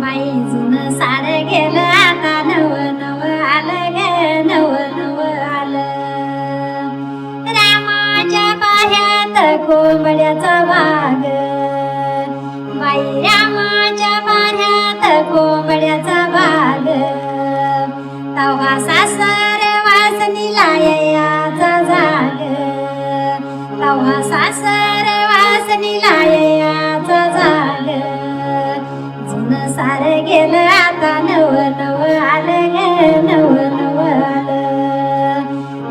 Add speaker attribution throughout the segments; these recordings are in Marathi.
Speaker 1: बाई जुन सार गेलं आता नव नव आलं ग नव नव आलं. रामाच्या पाह्यात कोंबड्याचा वाघ. बाई रामाच्या पाह्यात कोंबड्याचा वाघ. तवा सासर वासनीला याचा जाग. तवा सासर वासनीला याचा जाग. जुन गेलं आता नव नव आलं ग नव नव आलं.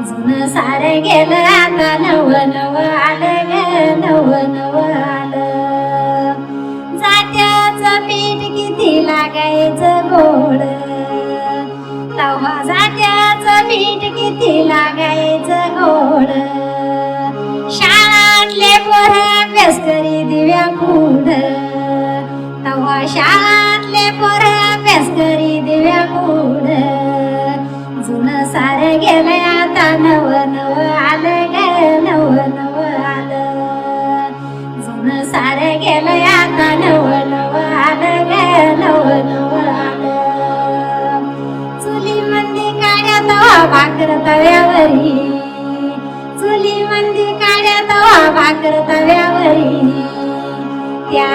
Speaker 1: जुन सार गेलं आता नव नव आलं ग नव नव आलं. जात्याचं पीठ किती लागायचं गोड? तव्हा जात्याचं पीठ किती लागायचं गोड? शाळातले पोर अभ्यास करी दिव्या पुढं. आपले पोर अभ्यास करी दिव्या पुढ जुन सार गेलं आता नव नव आलं ग नव नव आलं. जुन सार गेलं आता नव नव आलं ग नव नव आलं. चुली मंदी काढ्या तवा भाकर तव्यावरी. चुली मंदी काढ्या तवा भाकर तव्यावरी. त्या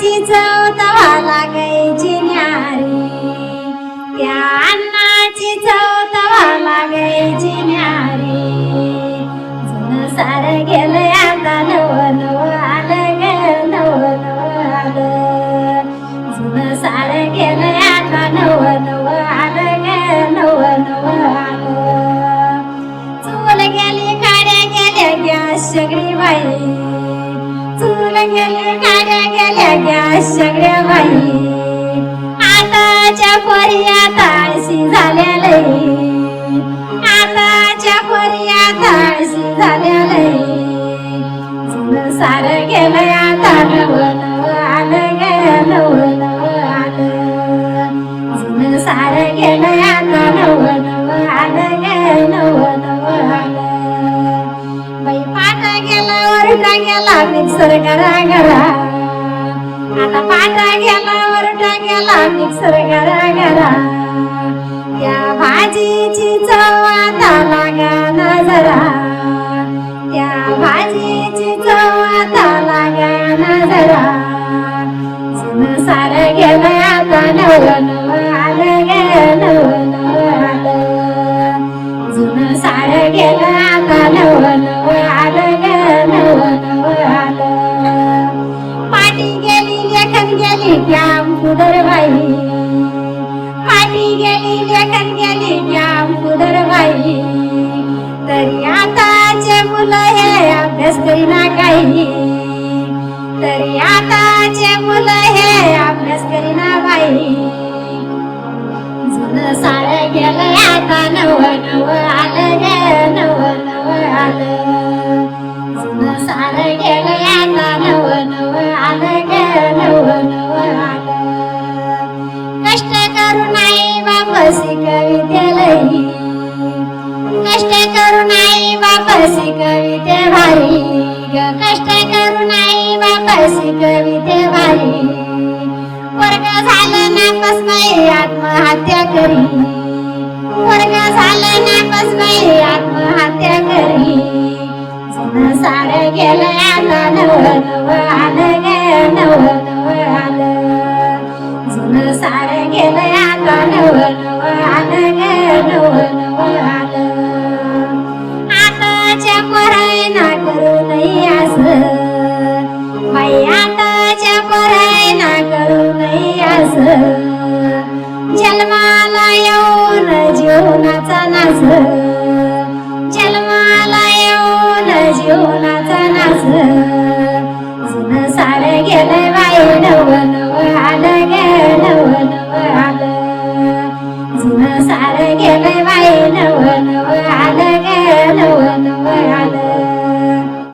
Speaker 1: अन्नाची चव तवा लागायची न्यारी. त्या अन्नाची चव तवा लागायची न्यारी. जुनं सार गेलं आता नव नव आलं ग नव नव आलं. जुनं सार गेलं आता नव नव आलं ग नव नव आलं. चूल गेली काड्या गेल्या गॅस सगळी बाई गेल्या सगळ्या बाई आताच्या पोरी आता झाल्या लई आताच्या पोरी आता झाल्या लई सार गेलं आता नव आलं ग आलं. सार गेलं आता मिक्सर करा करा. आता पांढरा गेला वरटा गेला मिक्सर करा करा. त्या भाजीची चव आता लागा ना जरा. त्या भाजीची चव आता लागा ना जरा. सारं गेलं आता नवलं लेखन गेली श्याम कुदर बाई तरी आताचे मुलं हे अभ्यास करीना काही तरी आताचे मुलं हे अभ्यास करीना बाई जुनं सार गेलं आता नव नव आलं गे नव नव आलं जुनं सार गेलं. कविते कष्ट करू नाही वापस कविते वारी वर्ग झालं नापस बाई आत्महत्या करी. वर्ग झालं नापस बाई आत्महत्या करी. जुनं सार गेलं आता नव नव आलं ग नव नव आलं. जुनं सार गेलं आता नव नव जन्माला येऊन जीवनाचा नास जन्माला येऊन जीवनाचा नास जुनं सार गेलं बाई नव नव आलं गेलं